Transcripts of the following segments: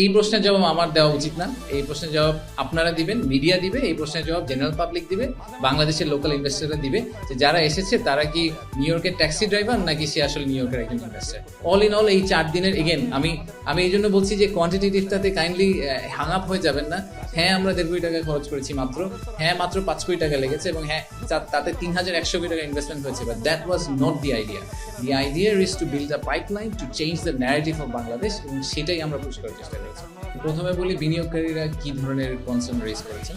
এই প্রশ্নের জবাব আমার দেওয়া উচিত না। এই প্রশ্নের জবাব আপনারা দিবেন মিডিয়া দিবে, এই প্রশ্নের জবাব জেনারেল পাবলিক দিবে, বাংলাদেশের লোকাল ইনভেস্টররা দিবে। যে যারা এসেছে, তারা কি নিউ ইয়র্কের ট্যাক্সি ড্রাইভার নাকি সে আসলে নিউ ইয়র্কের একজন ইনভেস্টর অল ইন অল এই চার দিনের এগেন আমি আমি এই জন্য বলছি যে কোয়ান্টিটিভটাতে কাইন্ডলি হাং আপ হয়ে যাবেন না। হ্যাঁ আমরা দেড় কোটি টাকা খরচ করেছি মাত্র। হ্যাঁ মাত্র পাঁচ কোটি টাকা লেগেছে এবং হ্যাঁ তাতে তিন হাজার একশো কোটি টাকা ইনভেস্টমেন্ট হয়েছে but that was not the idea the idea is to build a pipeline to change the narrative of Bangladesh এবং সেটাই আমরা পুশ চেষ্টা করেছি প্রথমে বলি, বিনিয়োগকারীরা কি ধরনের কনসার্ন রেজ করেছেন?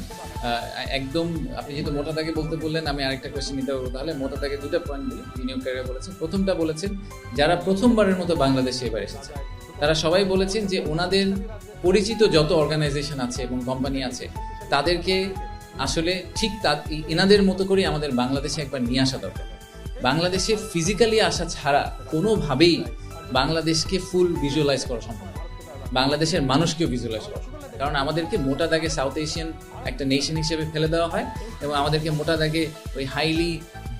একদম আপনি যেহেতু মোটা দাগে বলতে বললেন, আমি আরেকটা কোয়েশ্চেন নিতে পারব তাহলে। মোটা দাগে দুটো পয়েন্ট বলি, বিনিয়োগকারীরা বলেছেন। প্রথমটা বলেছেন, যারা প্রথমবারের মতো বাংলাদেশে এবার এসেছে, তারা সবাই বলেছেন যে ওনাদের পরিচিত যত অর্গানাইজেশন আছে এবং কোম্পানি আছে, তাদেরকে আসলে ঠিক তা, এনাদের মতো করে আমাদের বাংলাদেশে একবার নিয়ে আসা দরকার। বাংলাদেশে ফিজিক্যালি আসা ছাড়া কোনোভাবেই বাংলাদেশকে ফুল ভিজুয়ালাইজ করা সম্ভব বাংলাদেশের মানুষকেও ভিজুয়ালাইজ করা। কারণ আমাদেরকে মোটা দাগে সাউথ এশিয়ান একটা নেশন হিসেবে ফেলে দেওয়া হয় এবং আমাদেরকে মোটা দাগে ওই হাইলি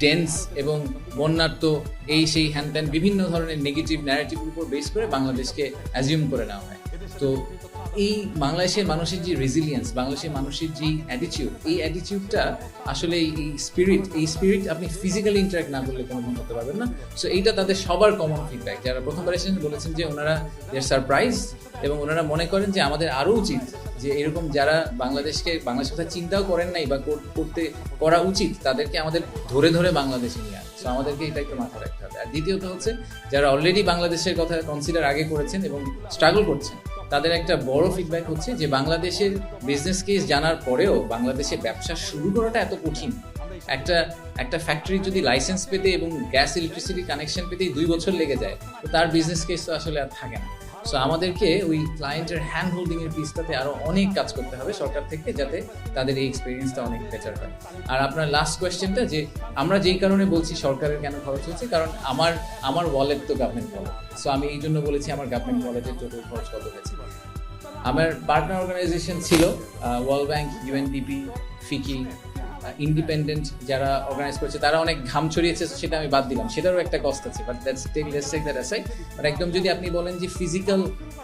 ডেন্স এবং বন্যার্থ এই সেই হ্যান বিভিন্ন ধরনের নেগেটিভ ন্যারেটিভের উপর বেস করে বাংলাদেশকে অ্যাজিউম করে নেওয়া হয়। তো এই বাংলাদেশের মানুষের যে রেজিলিয়েন্স বাংলাদেশের মানুষের যে অ্যাটিটিউড এই অ্যাটিটিউডটা আসলে এই স্পিরিট এই স্পিরিট আপনি ফিজিক্যালি ইন্টারাক্ট না করলে কোনো করতে পারবেন না। সো এইটা তাদের সবার কমন ফিডব্যাক যারা প্রথমবার এসেছেন বলেছেন যে ওনারা দেয়ার সারপ্রাইজ এবং ওনারা মনে করেন যে আমাদের আরও উচিত যে এরকম যারা বাংলাদেশকে, বাংলাদেশের কথা চিন্তাও করেন নাই বা কর- করতে, করা উচিত, তাদেরকে আমাদের ধরে ধরে বাংলাদেশে নিয়ে আসে সো আমাদেরকে এটা একটু মাথায় রাখতে হবে। আর দ্বিতীয়ত হচ্ছে, যারা অলরেডি বাংলাদেশের কথা কনসিডার আগে করেছেন এবং স্ট্রাগল করছেন তাদের একটা বড় ফিডব্যাক হচ্ছে যে বাংলাদেশের বিজনেস কেস জানার পরেও বাংলাদেশে ব্যবসা শুরু করাটা এত কঠিন। একটা একটা ফ্যাক্টরি যদি লাইসেন্স পেতে এবং গ্যাস ইলেকট্রিসিটি কানেকশন পেতে দুই বছর লেগে যায়, তো তার বিজনেস কেস তো আসলে আর থাকে না। সো আমাদেরকে ওই ক্লায়েন্টের হ্যান্ড হোল্ডিং এর পিসটাতে আরও অনেক কাজ করতে হবে সরকার থেকে যাতে তাদের এই এক্সপিরিয়েন্সটা অনেক বেটার হয়। আর আপনার লাস্ট কোয়েশ্চেনটা যে আমরা যেই কারণে বলছি সরকারের কেন খরচ হচ্ছে কারণ আমার আমার ওয়ালেট তো গভর্নমেন্ট ওয়ালেট সো আমি এই জন্য বলেছি আমার গভর্নমেন্ট ওয়ালেটের টোটাল খরচ কত হয়েছে। আমার পার্টনার অর্গানাইজেশন ছিল World Bank UNDP FICCI independent যারা অর্গানাইজ করছে, তারা অনেক ঘাম ছড়িয়েছে সেটা আমি বাদ দিলাম। সেটারও একটা কষ্ট আছে but that's take let's take that aside but একদম যদি আপনি বলেন যে ফিজিক্যাল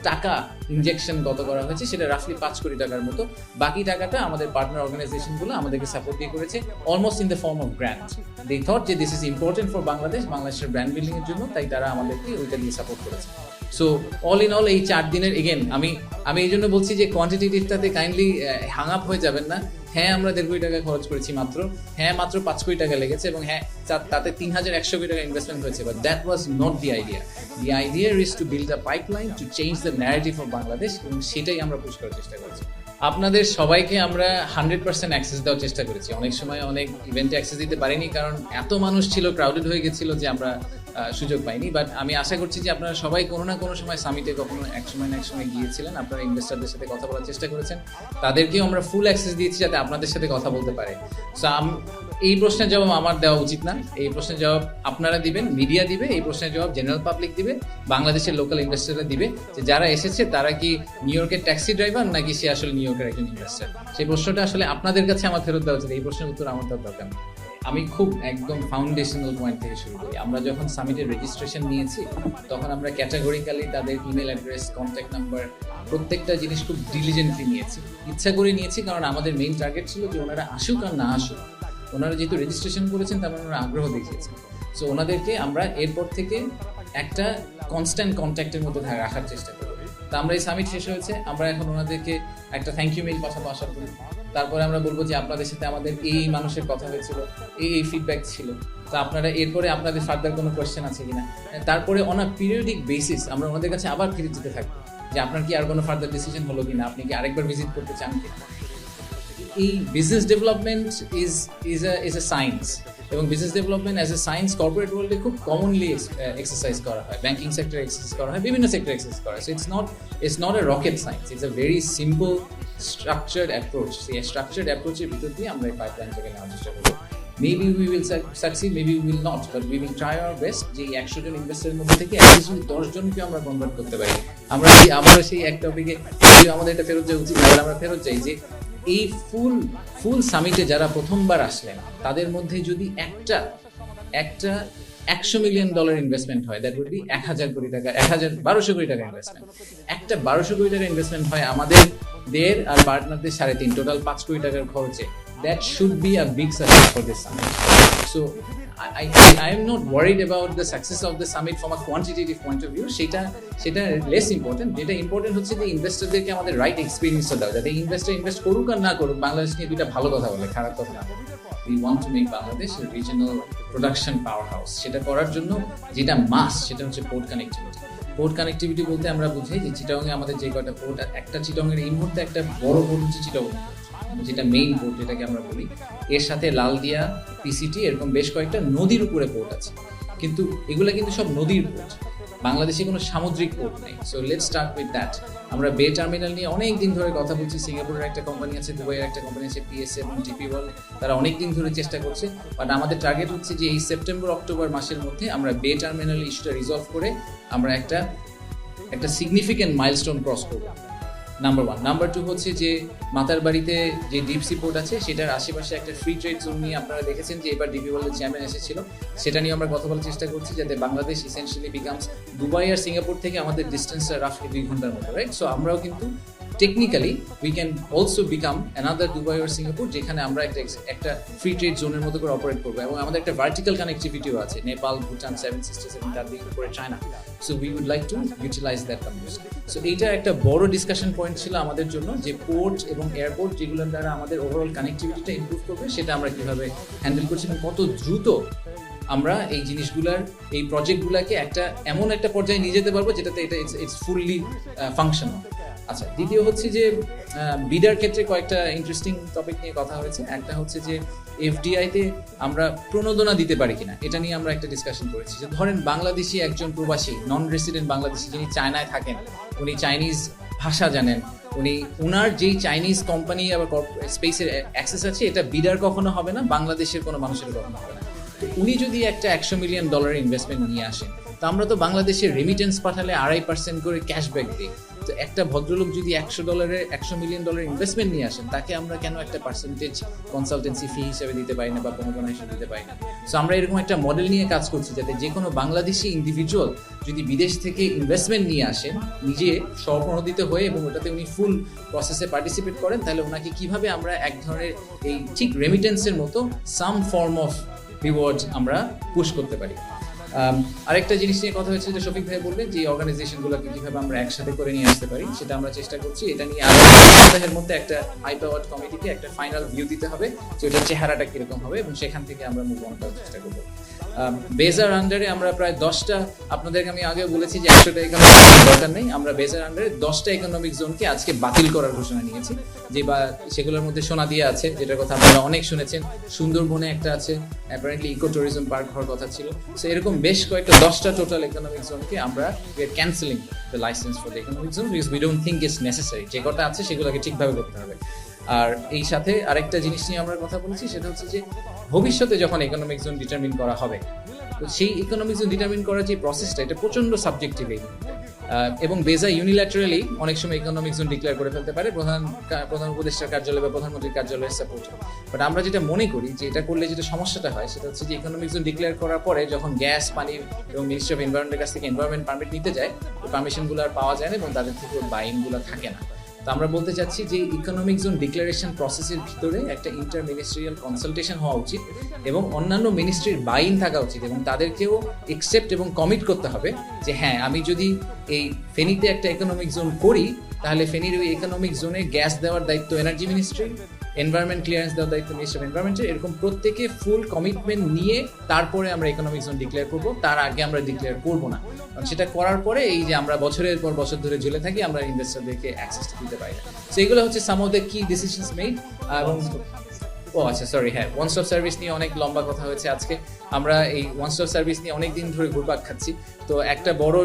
টাকা ইনজেকশন কত করা হয়েছে, সেটা রাফলি পাঁচ কোটি টাকার মতো। বাকি টাকাটা আমাদের পার্টনার অর্গানাইজেশনগুলো আমাদেরকে সাপোর্ট দিয়ে করেছে almost in the form of grand they thought যে this is important for Bangladesh বাংলাদেশের ব্র্যান্ড বিল্ডিং এর জন্য, তাই তারা আমাদেরকে ওইটা দিয়ে সাপোর্ট করেছে। সো অল ইন অল এই চার দিনের এগেন আমি আমি এই জন্য বলছি যে কোয়ান্টিটিভটাতে কাইন্ডলি হাং আপ হয়ে যাবেন না। হ্যাঁ আমরা দেড় কোটি টাকা খরচ করেছি মাত্র। হ্যাঁ মাত্র পাঁচ কোটি টাকা লেগেছে এবং হ্যাঁ তাতে তিন হাজার একশো কোটি টাকা ইনভেস্টমেন্ট হয়েছে but that was not the idea the idea is to build a pipeline to change the narrative of Bangladesh এবং সেটাই আমরা পুশ করার চেষ্টা করেছি। আপনাদের সবাইকে আমরা হান্ড্রেড পার্সেন্ট অ্যাক্সেস দেওয়ার চেষ্টা করেছি। অনেক সময় অনেক ইভেন্টে অ্যাক্সেস দিতে পারিনি, কারণ এত মানুষ ছিল ক্রাউডেড হয়ে গেছিল যে আমরা সুযোগ পাইনি বাট আমি আশা করছি যে আপনারা সবাই কোনো না কোনো সময় সামিটে কখনো এক সময় না এক সময় গিয়েছিলেন। আপনারা ইনভেস্টারদের সাথে কথা বলার চেষ্টা করেছেন। তাদেরকেও আমরা ফুল অ্যাক্সেস দিয়েছি যাতে আপনাদের সাথে কথা বলতে পারে। সো এই প্রশ্নের জবাব আমার দেওয়া উচিত না। এই প্রশ্নের জবাব আপনারা দিবেন মিডিয়া দিবে, এই প্রশ্নের জবাব জেনারেল পাবলিক দিবে, বাংলাদেশের লোকাল ইনভেস্টাররা দিবে। যে যারা এসেছে, তারা কি নিউ ইয়র্কের ট্যাক্সি ড্রাইভার নাকি সে আসলে নিউ ইয়র্কের একজন ইনভেস্টার সেই প্রশ্নটা আসলে আপনাদের কাছে আমার ফেরত দেওয়া উচিত। এই প্রশ্নের উত্তর আমার দেওয়ার দরকার। আমি খুব একদম ফাউন্ডেশনাল পয়েন্ট থেকে শুরু করি। আমরা যখন সামিটের রেজিস্ট্রেশন নিয়েছি, তখন আমরা ক্যাটাগরিক্যালি তাদের ইমেল অ্যাড্রেস কন্ট্যাক্ট নাম্বার প্রত্যেকটা জিনিস খুব ডিলিজেন্টলি নিয়েছি। ইচ্ছা করে নিয়েছি, কারণ আমাদের মেইন টার্গেট ছিল যে ওনারা আসুক আর না আসুক। ওনারা যেহেতু রেজিস্ট্রেশন করেছেন, তার মানে ওনারা আগ্রহ দেখিয়েছেন। সো ওনাদেরকে আমরা এরপর থেকে একটা কনস্ট্যান্ট কন্ট্যাক্টের মধ্যে রাখার চেষ্টা করি। তা আমরা এই সামিট শেষ হয়েছে। আমরা এখন ওনাদেরকে একটা থ্যাংক ইউ মেইল পাঠাবো আশা করি। তারপরে আমরা বলব যে আপনাদের সাথে আমাদের এই মানুষের কথা হয়েছিল, এই এই ফিডব্যাক ছিল। তো আপনারা এরপরে আপনাদের ফার্দার কোনো কোয়েশ্চেন আছে কিনা? তারপরে অন আ পিরিয়ডিক বেসিস আমরা ওনাদের কাছে আবার ফিরে যেতে থাকব, যে আপনার কি আর কোনো ফার্দার ডিসিশন হলো কিনা? আপনি কি আরেকবার ভিজিট করতে চান কিনা? এই business development is is a is a science এবং business development as a science corporate ওয়ার্ল্ডে খুব কমনলি এক্সারসাইজ করা হয়। ব্যাঙ্কিং সেক্টরে এক্সারসাইজ করা হয়, বিভিন্ন সেক্টরে এক্সারসাইজ করা হয়। So it's not it's not a rocket science it's a very simple structured approach সেই স্ট্রাকচার্ড অ্যাপ্রোচের ভিতর দিয়ে আমরা এই পাইপলাইনটাকে নেওয়ার চেষ্টা করব। Maybe we will succeed maybe we will not but we will try our best যে একশো জন ইনভেস্টারের মধ্যে থেকে অ্যাটলিস্ট যদি দশ জনকে আমরা কনভার্ট করতে পারি। আমরা সেই আমরা সেই এক টপিকে আমাদের এটা ফেরত যাওয়া উচিত তাহলে আমরা ফেরত যাই যে এই ফুল ফুল সামিটে যারা প্রথমবার আসলেন, তাদের মধ্যে যদি একটা একটা একশো মিলিয়ন ডলার ইনভেস্টমেন্ট হয় দ্যাট উড বি এক হাজার কোটি টাকা এক হাজার বারোশো কোটি টাকা ইনভেস্টমেন্ট একটা বারোশো কোটি টাকা ইনভেস্টমেন্ট হয় আমাদের দের আর পার্টনারদের সাড়ে তিন টোটাল পাঁচ কোটি টাকার খরচে। That should be a big success for this summit so I, I am not worried about the success of the summit from a quantitative point of view সেটা সেটা লেস ইম্পর্টেন্ট যেটা ইম্পর্টেন্ট হচ্ছে যে ইনভেস্টরদেরকে আমাদের right এক্সপিরিয়েন্সটা দেওয়া যাতে investor invest করুক আর না করুক বাংলাদেশ নিয়ে দুইটা ভালো কথা বলে খারাপ কথা না we want to make Bangladesh regional production powerhouse সেটা করার জন্য যেটা মাস সেটা হচ্ছে পোর্ট কানেক্টিভিটি পোর্ট কানেক্টিভিটি বলতে আমরা বুঝি যে চিটাংয়ে আমাদের যে কয়টা পোর্ট একটা চিটাংয়ের এই মুহূর্তে একটা বড় পোর্ট হচ্ছে চিটাং যেটা মেইন পোর্ট যেটাকে আমরা বলি। এর সাথে লালদিয়া পিসিটি এরকম বেশ কয়েকটা নদীর উপরে পোর্ট আছে। কিন্তু এগুলো কিন্তু সব নদীর পোর্ট বাংলাদেশে কোনো সামুদ্রিক পোর্ট নেই। So let start with that আমরা বে টার্মিনাল নিয়ে অনেক দিন ধরে কথা বলছি। সিঙ্গাপুরের একটা কোম্পানি আছে, দুবাইয়ের একটা কোম্পানি আছে পিএসএ এবং জিপি ওয়ার্ল্ড তারা অনেক দিন ধরে চেষ্টা করছে। বাট আমাদের টার্গেট হচ্ছে যে এই সেপ্টেম্বর অক্টোবর মাসের মধ্যে আমরা বে টার্মিনাল ইস্যুটা রিজলভ করে আমরা একটা একটা সিগনিফিক্যান্ট মাইলস্টোন ক্রস করব। নাম্বার ওয়ান নাম্বার টু হচ্ছে যে মাতার বাড়িতে যে ডিপ সি পোর্ট আছে, সেটার আশেপাশে একটা ফ্রি ট্রেড জোন নিয়ে আপনারা দেখেছেন যে এবার ডিপি ওয়ার্ল্ডের চেয়ারম্যান এসেছিল। সেটা নিয়ে আমরা কথা বলার চেষ্টা করছি যাতে বাংলাদেশ ইসেন্সিয়ালি বিকামস দুবাই আর সিঙ্গাপুর থেকে আমাদের ডিস্টেন্সটা রাফলি দুই ঘণ্টার মতো রাইট সো আমরাও কিন্তু technically we can also become another Dubai R Singapore যেখানে আমরা একটা একটা ফ্রি ট্রেড জোনের মতো করে অপারেট করব। এবং আমাদের একটা ভার্টিক্যাল কানেক্টিভিটিও আছে নেপাল ভুটান সেভেন সিস্টার্স এবং তার দিকে উপরে China so we would like to utilize that community so এইটা একটা বড় ডিসকাশন পয়েন্ট ছিল আমাদের জন্য, যে পোর্ট এবং এয়ারপোর্ট যেগুলোর দ্বারা আমাদের ওভারঅল কানেক্টিভিটিটা ইম্প্রুভ করবে, সেটা আমরা কীভাবে হ্যান্ডেল করছি এবং কত দ্রুত আমরা এই জিনিসগুলার, এই প্রজেক্টগুলোকে একটা এমন একটা পর্যায়ে নিয়ে যেতে পারব যেটাতে এটা ইটস ফুললি ফাংশনাল আচ্ছা দ্বিতীয় হচ্ছে যে বিডার ক্ষেত্রে কয়েকটা ইন্টারেস্টিং টপিক নিয়ে কথা হয়েছে। একটা হচ্ছে যে এফডিআইতে আমরা প্রণোদনা দিতে পারি কিনা, এটা নিয়ে আমরা একটা ডিসকাশন করেছি। যে ধরেন বাংলাদেশি একজন প্রবাসী নন রেসিডেন্ট বাংলাদেশি যিনি চায়নায় থাকেন, উনি চাইনিজ ভাষা জানেন, উনি, উনার যেই চাইনিজ কোম্পানি আবার স্পেসের অ্যাক্সেস আছে, এটা বিডার কখনো হবে না, বাংলাদেশের কোনো মানুষের কখনো হবে না। উনি যদি একটা একশো মিলিয়ন ডলারের ইনভেস্টমেন্ট নিয়ে আসেন, তো আমরা তো বাংলাদেশের রেমিটেন্স পাঠালে আড়াই পার্সেন্ট করে ক্যাশব্যাক দিই। তো একটা ভদ্রলোক যদি একশো ডলারের একশো মিলিয়ন ডলার ইনভেস্টমেন্ট নিয়ে আসেন, তাকে আমরা কেন একটা পার্সেন্টেজ কনসালটেন্সি ফি হিসেবে দিতে পারি না বা কোনো কোনো হিসেবে দিতে পারি না? সো আমরা এরকম একটা মডেল নিয়ে কাজ করছি যাতে যে কোনো বাংলাদেশি ইন্ডিভিজুয়াল যদি বিদেশ থেকে ইনভেস্টমেন্ট নিয়ে আসেন, নিজে স্বপ্রণোদিত হয়ে এবং ওটাতে উনি ফুল প্রসেসে পার্টিসিপেট করেন, তাহলে ওনাকে কীভাবে আমরা এক ধরনের এই ঠিক রেমিটেন্সের মতো সাম ফর্ম অফ রিওয়ার্ড আমরা পুশ করতে পারি? আরেকটা জিনিস নিয়ে কথা হচ্ছে যে শফিক ভাই বললেন যে অর্গানাইজেশনগুলোকে কীভাবে আমরা একসাথে করে নিয়ে আসতে পারি, সেটা আমরা চেষ্টা করছি। এটা নিয়ে আরও সপ্তাহের মধ্যে একটা হাই পাওয়ার কমিটিকে একটা ফাইনাল ভিউ দিতে হবে যে ওটার চেহারাটা কীরকম হবে এবং সেখান থেকে আমরা মুভ অন করার চেষ্টা করব। বেজার আন্ডারে আমরা প্রায় দশটা, আপনাদেরকে আমি আগেও বলেছি যে একশোটা ইকোনমিক দরকার নেই। আমরা বেজার আন্ডারে দশটা ইকোনমিক জোনকে আজকে বাতিল করার ঘোষণা নিয়েছি। যে বা সেগুলোর মধ্যে সোনা দিয়ে আছে, যেটার কথা আপনারা অনেক শুনেছেন। সুন্দরবনে একটা আছে অ্যাপারেন্টলি ইকো ট্যুরিজম পার্ক হওয়ার কথা ছিল। সো এরকম বেশ কয়েকটা, দশটা টোটাল ইকোনমিক জোনকে আমরা we are cancelling the licence for the economic zone because we don't think it's necessary যে কটা আছে, সেগুলোকে ঠিকভাবে করতে হবে। আর এই সাথে আরেকটা জিনিস নিয়ে আমরা কথা বলেছি, সেটা হচ্ছে যে ভবিষ্যতে যখন ইকোনমিক জোন ডিটারমিন করা হবে, তো সেই ইকোনমিক জোন ডিটারমিন করার যে প্রসেসটা এটা প্রচণ্ড সাবজেক্টিভ এই। এবং বেজা ইউনিল্যাটারালি অনেক সময় ইকোনমিক জোন ডিক্লেয়ার করে ফেলতে পারে, প্রধান প্রধান উপদেষ্টার কার্যালয় বা প্রধানমন্ত্রীর কার্যালয়ের সাপোর্ট বাট আমরা যেটা মনে করি যে এটা করলে যেটা সমস্যাটা হয়, সেটা হচ্ছে যে ইকোনমিক জোন ডিক্লেয়ার করার পরে যখন গ্যাস পানি এবং মিনিস্ট্রি অফ এনভায়রনমেন্টের কাছ থেকে এনভায়রনমেন্ট পারমিট নিতে যায় ওই পারমিশনগুলো আর পাওয়া যায় না এবং তাদের থেকে বাইনগুলো থাকে না। তো আমরা বলতে চাচ্ছি যে ইকোনমিক জোন ডিক্লারেশন প্রসেসের ভিতরে একটা ইন্টার মিনিস্ট্রিয়াল কনসালটেশন হওয়া উচিত এবং অন্যান্য মিনিস্ট্রির বাইন থাকা উচিত এবং তাদেরকেও একসেপ্ট এবং কমিট করতে হবে যে হ্যাঁ আমি যদি এই ফেনীতে একটা ইকোনমিক জোন করি, তাহলে ফেনীর ওই ইকোনমিক জোনে গ্যাস দেওয়ার দায়িত্ব এনার্জি মিনিস্ট্রি এনভায়রনমেন্ট ক্লিয়ারেন্স দেওয়ার দায়িত্ব মিনিস্টার অফ এনভায়রনমেন্টের এরকম প্রত্যেকে ফুল কমিটমেন্ট নিয়ে তারপরে আমরা ইকোনমিক জোন ডিক্লেয়ার করব, তার আগে আমরা ডিক্লেয়ার করব না। কারণ সেটা করার পরে এই যে আমরা বছরের পর বছর ধরে ঝুলে থাকি, আমরা ইনভেস্টরদেরকে অ্যাক্সেস দিতে পারি না। সো এগুলো হচ্ছে some of the key decisions made এবং ও আচ্ছা সরি হ্যাঁ ওয়ান স্টপ সার্ভিস নিয়ে অনেক লম্বা কথা হয়েছে আজকে। আমরা এই ওয়ান স্টপ সার্ভিস নিয়ে অনেক দিন ধরে ঘুরপাক খাচ্ছি। তো একটা বড়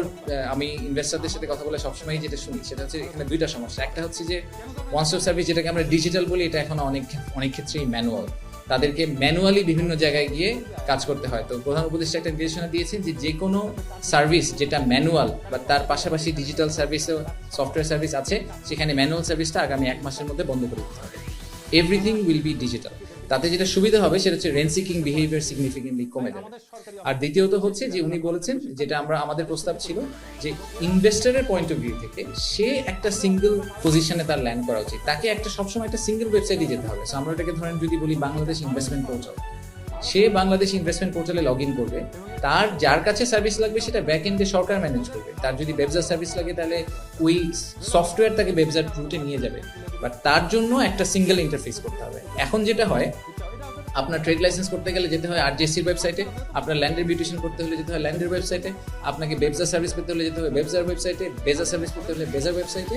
আমি ইনভেস্টারদের সাথে কথা বলে সবসময় যেটা শুনি, সেটা হচ্ছে এখানে দুইটা সমস্যা। একটা হচ্ছে যে ওয়ান স্টপ সার্ভিস যেটাকে আমরা ডিজিটাল বলি, এটা এখন অনেক অনেক ক্ষেত্রেই ম্যানুয়াল তাদেরকে ম্যানুয়ালি বিভিন্ন জায়গায় গিয়ে কাজ করতে হয়। তো প্রধান উপদেষ্টা একটা নির্দেশনা দিয়েছেন যে যে কোনো সার্ভিস যেটা ম্যানুয়াল বা তার পাশাপাশি ডিজিটাল সার্ভিসও সফটওয়্যার সার্ভিস আছে, সেখানে ম্যানুয়াল সার্ভিসটা আগামী এক মাসের মধ্যে বন্ধ করে দিতে হবে। এভরিথিং উইল বি ডিজিটাল তাতে যেটা সুবিধা হবে সেটা হচ্ছে রেন্ট সিকিং বিহেভিয়ার সিগনিফিকেন্টলি কমে যাবে। আর দ্বিতীয়ত হচ্ছে যে উনি বলেছেন যেটা আমরা, আমাদের প্রস্তাব ছিল যে ইনভেস্টরের পয়েন্ট অফ ভিউ থেকে সে একটা সিঙ্গেল পজিশনে তার ল্যান্ড করা উচিত। তাকে একটা সবসময় একটা সিঙ্গেল ওয়েবসাইটে যেতে হবে। আমরা এটাকে ধরেন যদি বলি বাংলাদেশ ইনভেস্টমেন্ট পোর্টাল সে বাংলাদেশ ইনভেস্টমেন্ট পোর্টালে লগ ইন করবে। তার যার কাছে সার্ভিস লাগবে সেটা ব্যাক এন্ডে সরকার ম্যানেজ করবে। তার যদি ব্যবসার সার্ভিস লাগে তাহলে ওই সফটওয়্যার তাকে ব্যবসার রুটে নিয়ে যাবে। বাট তার জন্য একটা সিঙ্গেল ইন্টারফেস করতে হবে। এখন যেটা হয় আপনার ট্রেড লাইসেন্স করতে গেলে যেতে হয় আরজেসির ওয়েবসাইটে আপনার ল্যান্ডের বিউটিশন করতে হলে যেতে হয় ল্যান্ডের ওয়েবসাইটে আপনাকে ব্যবসা সার্ভিস পেতে হলে যেতে হবে ব্যবসার ওয়েবসাইটে বেজা সার্ভিস করতে হলে বেজার ওয়েবসাইটে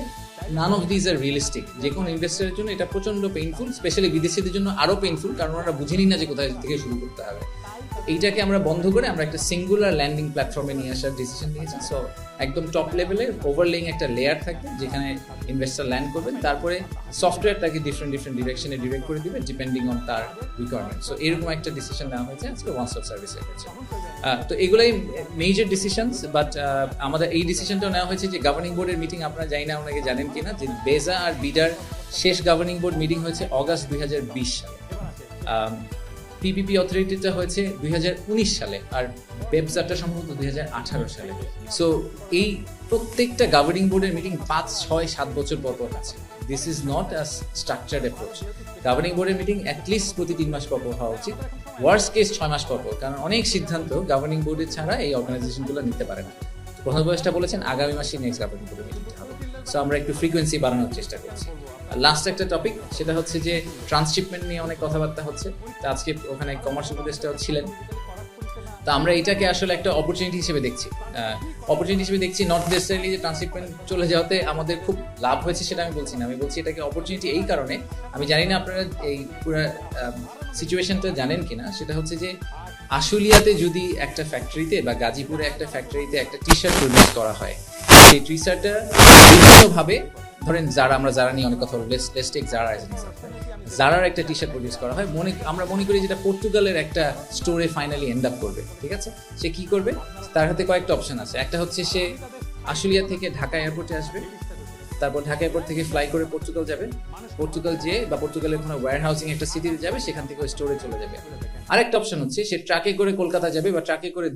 none of these are realistic যে কোনো ইনভেস্টারের জন্য এটা প্রচণ্ড পেইনফুল স্পেশালি বিদেশিদের জন্য আরও পেইনফুল কারণ ওরা বুঝেনি না যে কোথায় থেকে শুরু করতে হবে। এইটাকে আমরা বন্ধ করে আমরা একটা সিঙ্গুলার ল্যান্ডিং প্ল্যাটফর্মে নিয়ে আসার ডিসিশন নিয়েছি। সো একদম টপ লেভেলে ওভারলেইং একটা লেয়ার থাকবে যেখানে ইনভেস্টার ল্যান্ড করবেন। তারপরে সফটওয়্যারটাকে ডিফারেন্ট ডিফারেন্ট ডিরেকশনে ডিরেক্ট করে দিবে ডিপেন্ডিং অন তার রিকোয়ারমেন্ট সো এরকম একটা ডিসিশন নেওয়া হয়েছে আজকে ওয়ান স্টপ সার্ভিসের কাছে। তো এগুলাই মেজর ডিসিশনস বাট আমাদের এই ডিসিশনটাও নেওয়া হয়েছে যে গভর্নিং বোর্ডের মিটিং আপনারা জানি না ওনাকে জানেন কিনা যে বেজা আর বিডার শেষ গভর্নিং বোর্ড মিটিং হয়েছে অগাস্ট দুই হাজার সালে। আম, পিপিপি অথরিটিটা হয়েছে দুই হাজার উনিশ সালে আর ওয়েবসাইটটা সম্ভবত দুই সালে। সো এই প্রত্যেকটা গভর্নিং বোর্ডের মিটিং পাঁচ, ছয়, সাত বছর পর পর আছে। This is not a structured approach governing বোর্ডের মিটিং অ্যাটলিস্ট প্রতি তিন মাস পর পর হওয়া উচিত। ওয়ার্স কেস ছয় মাস পর পর, কারণ অনেক সিদ্ধান্ত গভর্নিং বোর্ডের ছাড়া এই অর্গানাইজেশনগুলো নিতে পারে না। প্রধান উপদেষ্টা বলেছেন, আগামী মাসে নেক্সট গভর্নিং বোর্ডের মিটিংটা হবে। সো আমরা একটু ফ্রিকোয়েন্সি বাড়ানোর চেষ্টা করছি। লাস্ট একটা টপিক সেটা হচ্ছে যে ট্রান্সশিপমেন্ট নিয়ে অনেক কথাবার্তা হচ্ছে। তো আজকে ওখানে কমার্স উপদেষ্টাও ছিলেন। তা আমরা এটাকে আসলে একটা অপরচুনিটি হিসেবে দেখছি। অপরচুনিটি হিসেবে দেখছি নট নেসেসারিলি যে ট্রান্সশিপমেন্ট চলে যাওয়াতে আমাদের খুব লাভ হয়েছে সেটা আমি বলছি না। আমি বলছি এটাকে অপরচুনিটি এই কারণে, আমি জানি না আপনারা এই পুরো সিচুয়েশনটা জানেন কিনা। সেটা হচ্ছে যে আশুলিয়াতে যদি একটা ফ্যাক্টরিতে বা গাজীপুরে একটা ফ্যাক্টরিতে একটা টি শার্ট প্রডিউস করা হয়, সেই টি শার্টটা বিভিন্নভাবে ধরেন যারা আমরা যারা নিয়ে অনেক কথা বলব লেটস যারা অ্যাজ জারার একটা টি শার্ট প্রডিউস করা হয়, মনে, আমরা মনে করি যেটা পর্তুগালের একটা স্টোরে ফাইনালি এন্ড আপ করবে, ঠিক আছে? সে কি করবে? তার হাতে কয়েকটা অপশন আছে। একটা হচ্ছে সে আশুলিয়া থেকে ঢাকা এয়ারপোর্টে আসবে, তারপর ঢাকা এয়ারপোর্ট থেকে ফ্লাই করে পর্তুগাল যাবে। পর্তুগাল যেয়ে বা পর্তুগালের কোনো ওয়্যার হাউসিং একটা সিটিতে যাবে, সেখান থেকে স্টোরে চলে যাবে। আরেকটা অপশন হচ্ছে সে ট্রাকে করে কলকাতা যাবে বা ট্রাকে করে